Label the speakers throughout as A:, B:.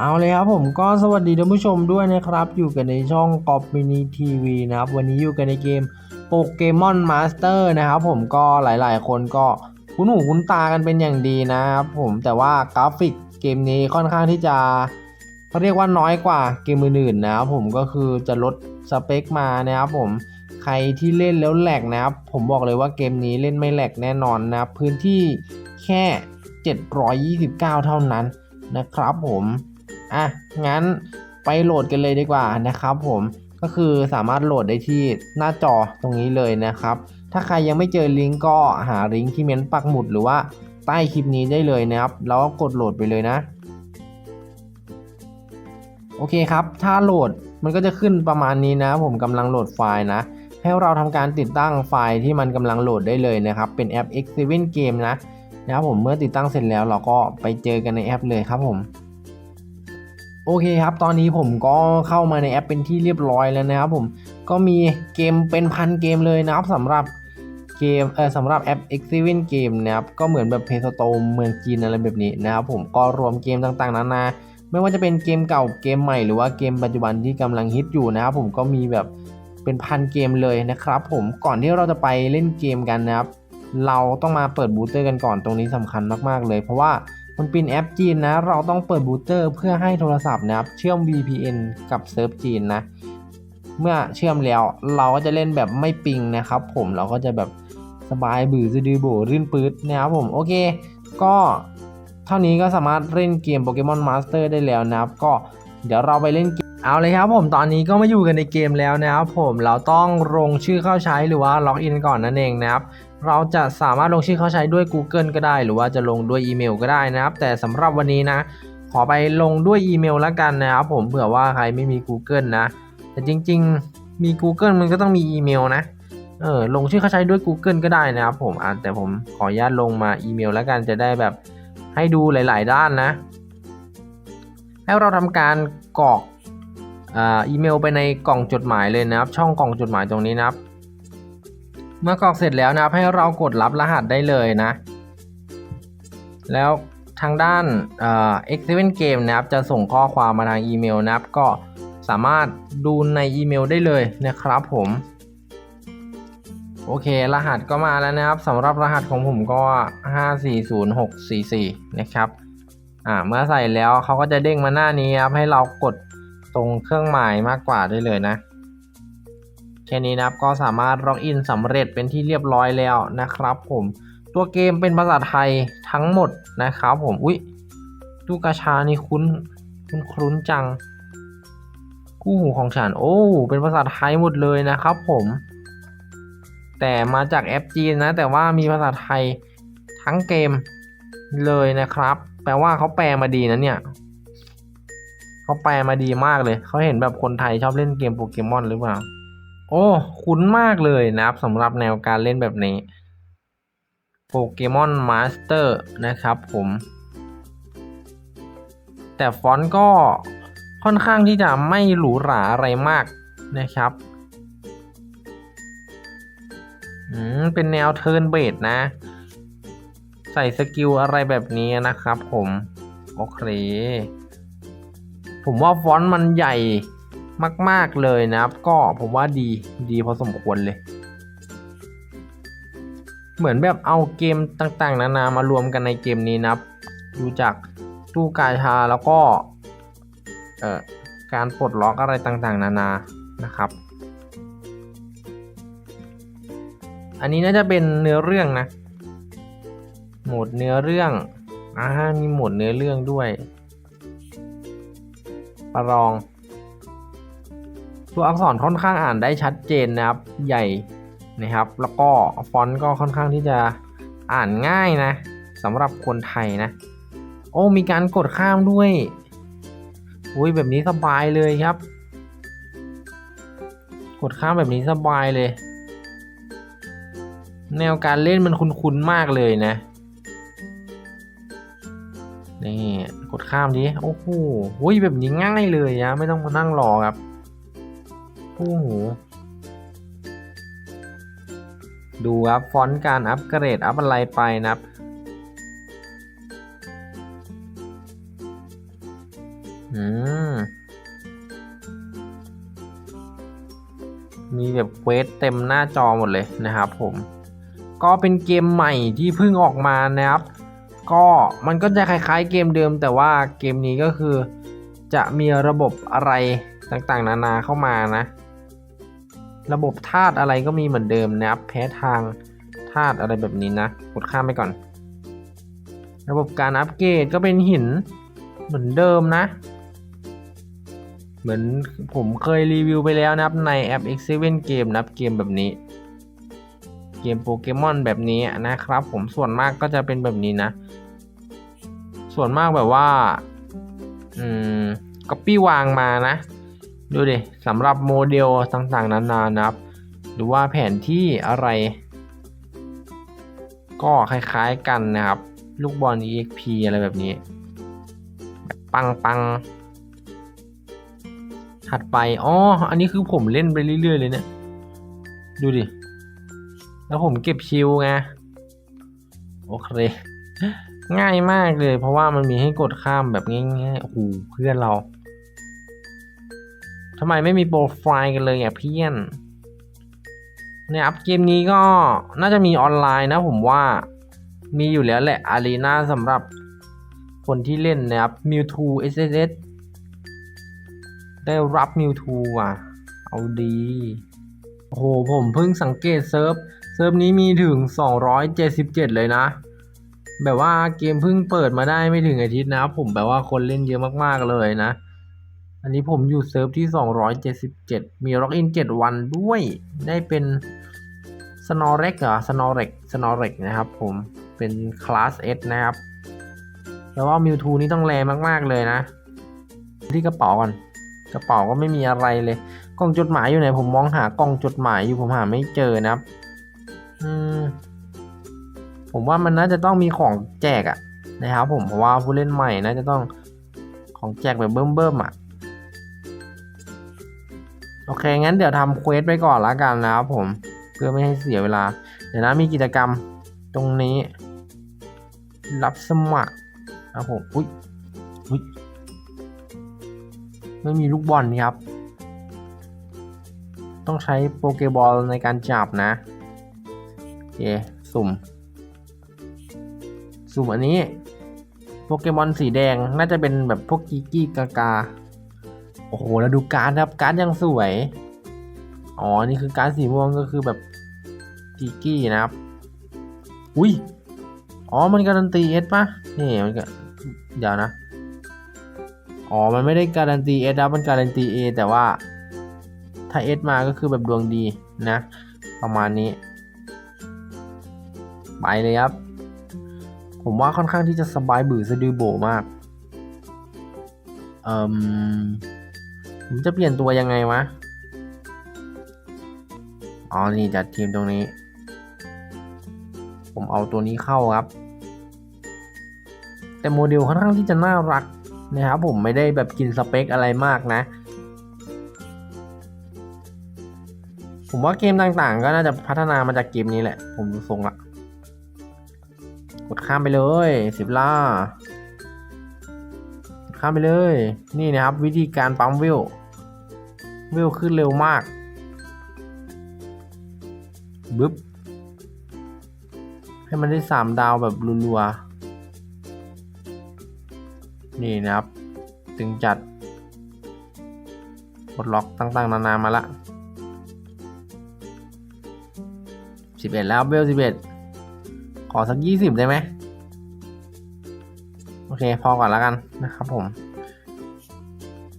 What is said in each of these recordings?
A: เอาเลยครับผมก็สวัสดีท่านผู้ชมด้วยนะครับ อยู่กันในช่องกอบมินิทีวีนะครับวันนี้อยู่กันในเกมโปเกมอนมาสเตอร์นะครับผมก็หลายๆ คนก็คุ้นหูคุ้นตากันเป็นอย่างดีนะครับผมแต่ว่ากราฟิกเกมนี้ค่อนข้างที่จะเขาเรียกว่าน้อยกว่าเกมอื่นๆนะครับผมก็คือจะลดสเปคมานะครับผมใครที่เล่นแล้วแหลกนะครับ ผมบอกเลยว่าเกมนี้เล่นไม่แหลกแน่นอนนะครับพื้นที่แค่ 729 เท่านั้นนะครับผม อะงั้นไปโหลดกันเลยดีกว่านะครับผมก็คือสามารถโหลดได้ที่หน้าจอตรงนี้เลยนะครับ ถ้าใครยังไม่เจอลิงก์ก็หาลิงก์ที่เม้นปักหมุดหรือว่าใต้คลิปนี้ได้เลยนะครับ แล้วก็กดโหลดไปเลยนะ โอเคครับ ถ้าโหลดมันก็จะขึ้นประมาณนี้นะ ผมกำลังโหลดไฟล์นะ ให้เราทำการติดตั้งไฟล์ที่มันกำลังโหลดได้เลยนะครับ เป็นแอป X7 Game นะนะครับผมเมื่อติดตั้งเสร็จแล้วเราก็ไปเจอกันในแอปเลยครับผม โอเคครับ ตอนนี้ผมก็เข้ามาในแอปเป็นที่เรียบร้อยแล้วนะครับผม ก็มีเกมเป็นพันเกมเลยนะครับสำหรับเกมเออสำหรับแอป X7 Game นะครับ ก็เหมือนแบบเพ s สโตมเมืองจีนอะไรแบบนี้นะครับผม ก็รวมเกมต่างๆ นานา ไม่ว่าจะเป็นเกมเก่าเกมใหม่หรือว่าเกมปัจจุบันที่กำลังฮิตอยู่นะครับผม ก็มีแบบเป็นพันเกมเลยนะครับผม ก่อนที่เราจะไปเล่นเกมกันนะครับ เราต้องมาเปิดบูตเตอร์กันก่อนตรงนี้สำคัญมากๆเลย เพราะว่า มันเป็นแอปจีนนะ เราต้องเปิดบูตเตอร์เพื่อให้โทรศัพท์นะครับเชื่อม VPN กับเซิร์ฟจีนนะ เมื่อเชื่อมแล้วเราก็จะเล่นแบบไม่ปิงนะครับ ผมเราก็จะแบบสบายบือสดือโบรื่นปื๊ดนะครับผม โอเค ก็เท่านี้ก็สามารถเล่นเกมโปเกมอนมาสเตอร์ได้แล้วนะครับ ก็เดี๋ยวเราไปเล่นเกมเอาเลยครับผมตอนนี้ก็มาอยู่กันในเกมแล้วนะครับผมเราต้องลงชื่อเข้าใช้หรือว่าล็อกอินก่อนนั่นเองนะครับ เราจะสามารถลงชื่อเข้าใช้ด้วย Google ก็ได้ หรือว่าจะลงด้วยอีเมลก็ได้นะครับ แต่สำหรับวันนี้นะ ขอไปลงด้วยอีเมลแล้วกันนะครับผมเผื่อว่าใครไม่มี Google นะ แต่จริง ๆ มี Google มันก็ต้องมีอีเมลนะเออลงชื่อเข้าใช้ด้วย Google ก็ได้นะครับผมอะแต่ผมขออนุญาตลงมาอีเมลแล้วกันจะได้แบบให้ดูหลาย ๆ ด้านนะให้เราทำการกรอกอ่าอีเมลไปในกล่องจดหมายเลยนะครับ ช่องกล่องจดหมายตรงนี้นะครับ เมื่อกรอกเสร็จแล้วนะครับให้เรากดรับรหัสได้เลยนะ แล้วทางด้านเอ่อ X7 Game นะครับจะส่งข้อความมาทางอีเมลนะครับ ก็สามารถดูในอีเมลได้เลยนะครับผมโอเค รหัสก็มาแล้วนะครับสำหรับรหัสของผมก็ 540644 นะครับอ่าเมื่อใส่แล้วเขาก็จะเด้งมาหน้านี้ครับให้เรากดตรงเครื่องหมายมากกว่าได้เลยนะ แค่นี้นะครับก็สามารถล็อกอินสำเร็จเป็นที่เรียบร้อยแล้วนะครับ ผมตัวเกมเป็นภาษาไทยทั้งหมดนะครับ ผมอุ๊ยดูกาชานี่คุ้นคุ้นคุ้นจัง คู่หูของฉันโอ้เป็นภาษาไทยหมดเลยนะครับ ผม แต่มาจากแอปจีนนะ แต่ว่ามีภาษาไทยทั้งเกมเลยนะครับ แปลว่าเขาแปลมาดีนะเนี่ยเขาแปลมาดีมากเลย เขาเห็นแบบคนไทยชอบเล่นเกมโปเกมอนหรือเปล่า โอ้คุ้นมากเลยนะครับสำหรับแนวการเล่นแบบนี้โปเกมอนมาสเตอร์นะครับผม แต่ฟอนต์ก็ค่อนข้างที่จะไม่หรูหราอะไรมากนะครับอืมเป็นแนวเทิร์นเบดนะ ใส่สกิลอะไรแบบนี้นะครับผม โอเค ผมว่าฟอนต์มันใหญ่ มาก ๆ เลยนะครับ ก็ผมว่าดีดีพอสมควรเลย เหมือนแบบเอาเกมต่างๆ นานามารวมกันในเกมนี้นะครับ ดูจากตู้กาชาแล้วก็เอ่อการปลดล็อกอะไรต่างๆ นานานะครับ อันนี้น่าจะเป็นเนื้อเรื่องนะ โหมดเนื้อเรื่องอ่ามีโหมดเนื้อเรื่องด้วย ประลอง ตัวอักษรค่อนข้างอ่านได้ชัดเจนนะครับ ใหญ่นะครับ แล้วก็ฟอนต์ก็ค่อนข้างที่จะอ่านง่ายนะสำหรับคนไทยนะ โอ้มีการกดข้ามด้วยอุ้ยแบบนี้สบายเลยครับ กดข้ามแบบนี้สบายเลย แนวการเล่นมันคุ้นๆมากเลยนะนี่กดข้ามดิโอ้โหอุ้ยแบบนี้ง่ายเลยนะไม่ต้องมานั่งรอครับ คู่หู ดูครับฟอนต์การอัปเกรดอัปอะไรไปนะครับอืมมีแบบเวทเต็มหน้าจอหมดเลยนะครับผม ก็เป็นเกมใหม่ที่เพิ่งออกมานะครับ ก็มันก็จะคล้ายๆเกมเดิม แต่ว่าเกมนี้ก็คือจะมีระบบอะไรต่างๆ นานาเข้ามานะ ระบบธาตุอะไรก็มีเหมือนเดิมนะครับ แพ้ทางธาตุอะไรแบบนี้นะกดข้ามไปก่อน ระบบการอัปเกรดก็เป็นหินเหมือนเดิมนะ เหมือนผมเคยรีวิวไปแล้วนะครับในแอป X7 เกมนะครับเกมแบบนี้ เกมโปเกมอนแบบนี้นะครับ ผมส่วนมากก็จะเป็นแบบนี้นะ ส่วนมากแบบว่า อืมก็ปี้วางมานะ ดูดิสำหรับโมเดลต่างๆนานานะครับ หรือว่าแผนที่อะไร ก็คล้ายๆกันนะครับ ลูกบอล EXP อะไรแบบนี้แบบปังๆถัดไปอ๋ออันนี้คือผมเล่นไปเรื่อยๆเลยเนี่ยดูดิ แล้วผมเก็บชิลไงโอเคง่ายมากเลย เพราะว่ามันมีให้กดข้ามแบบง่ายๆโอ้โหเพื่อนเรา ทำไมไม่มีโปรไฟล์กันเลยอะเพื่อนเนี่ยครับเกมนี้ก็น่าจะมีออนไลน์นะผมว่ามีอยู่แล้วแหละอารีนาสำหรับคนที่เล่นนะครับ Mewtwo SSS ได้รับ Mewtwo อะ เอาดี โอ้โห ผมเพิ่งสังเกตเซิร์ฟ เซิร์ฟนี้มีถึง 277 เลยนะ แบบว่าเกมเพิ่งเปิดมาได้ไม่ถึงอาทิตย์นะผมแบบว่าคนเล่นเยอะมากๆเลยนะ อันนี้ผมอยู่เซิร์ฟที่ 277 มีล็อกอิน 7 วันด้วย ได้เป็น s n o r e x เหรอ s n o r e x s n o r e x นะครับผม เป็นคลาส S นะครับแล้วว่า Mewtwo นี่ต้องแรงมากๆเลยนะ ที่กระเป๋าก่อน กระเป๋าก็ไม่มีอะไรเลย กล่องจดหมายอยู่ไหน ผมมองหากล่องจดหมายอยู่ผมหาไม่เจอนะครับ อืม ผมว่ามันน่าจะต้องมีของแจกอะนะครับผม เพราะว่าผู้เล่นใหม่น่าจะต้องของแจกแบบเบิ่มๆอะ โอเค งั้นเดี๋ยวทำเควสไปก่อนละกันนะครับผม เพื่อไม่ให้เสียเวลา เดี๋ยวนะมีกิจกรรมตรงนี้ รับสมัครนะครับผม อุ้ยอุ้ยไม่มีลูกบอลนะครับ ต้องใช้โปเกบอลในการจับนะโอเคสุ่ม สุ่มอันนี้ โปเกมอนสีแดงน่าจะเป็นแบบพวกกิกกี้กากา โอ้โหแล้วดูการ์ดครับการ์ดยังสวย อ๋อ นี่คือการ์ดสีม่วงก็คือแบบกิกกี้นะครับ อุ้ย อ๋อ มันการันตีเอสปะนี่มันก็เดี๋ยวนะ อ๋อ มันไม่ได้การันตีเอสนะมันการันตีเอแต่ว่า ถ้าเอสมาก็คือแบบดวงดีนะ ประมาณนี้ ไปเลยครับ ผมว่าค่อนข้างที่จะสบายบือสะดือโบมาก เอ่ม ผมจะเปลี่ยนตัวยังไงวะ อ๋อ นี่จัดทีมตรงนี้ ผมเอาตัวนี้เข้าครับ แต่โมเดลค่อนข้างที่จะน่ารักนะครับผมไม่ได้แบบกินสเปคอะไรมากนะ ผมว่าเกมต่างๆ ก็น่าจะพัฒนามาจากเกมนี้แหละ ผมดูทรงละกดข้ามไปเลยสิบล่าข้ามไปเลย นี่นะครับ วิธีการปั๊มวิว วิวขึ้นเร็วมากบึ๊บ ให้มันได้สามดาวแบบรัวๆ นี่นะครับ ถึงจัดกดล็อกต่างๆ นานามาละสิบเอ็ดแล้วเบลสิบเอ็ดขอสักยี่สิบได้ไหม โอเค พอก่อนแล้วกันนะครับผม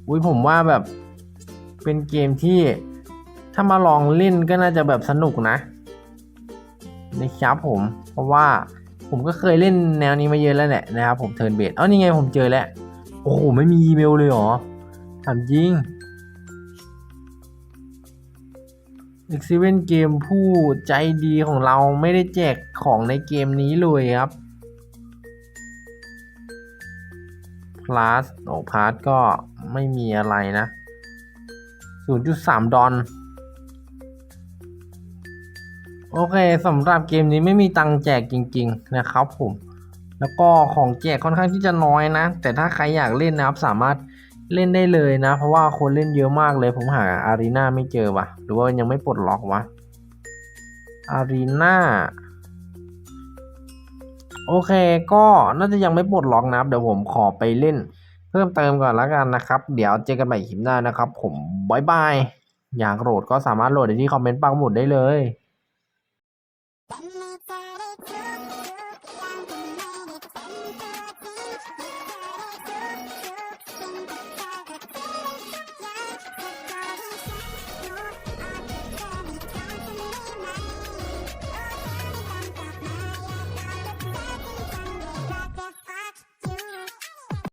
A: อุ้ยผมว่าแบบ เป็นเกมที่ถ้ามาลองเล่นก็น่าจะแบบสนุกนะนะครับผม เพราะว่าผมก็เคยเล่นแนวนี้มาเยอะแล้วแหละนะครับผมเทิร์นเบสเอานี่ไงผมเจอแล้ว โอ้โห ไม่มีอีเมลเลยเหรอถามจริง e x เ e นเกมผู้ใจดีของเราไม่ได้แจกของในเกมนี้เลยครับพลาสโอพาร์ทก็ไม่มีอะไรนะ 0.3ดอลโอเคสำหรับเกมนี้ไม่มีตังแจกจริง ๆ นะครับผม แล้วก็ของแจกค่อนข้างที่จะน้อยนะ แต่ถ้าใครอยากเล่นนะครับสามารถเล่นได้เลยนะ เพราะว่าคนเล่นเยอะมากเลย ผมหาอารีนาไม่เจอวะหรือว่ายังไม่ปลดล็อกวะอารีนาโอเคก็น่าจะยังไม่ปลดล็อกนะครับ เดี๋ยวผมขอไปเล่น เพิ่มเติมก่อนแล้วกันนะครับ เดี๋ยวเจอกันใหม่คลิปหน้านะครับ ผมบายบาย อยากโหลดก็สามารถโหลดในที่คอมเมนต์ปักหมุดได้เลย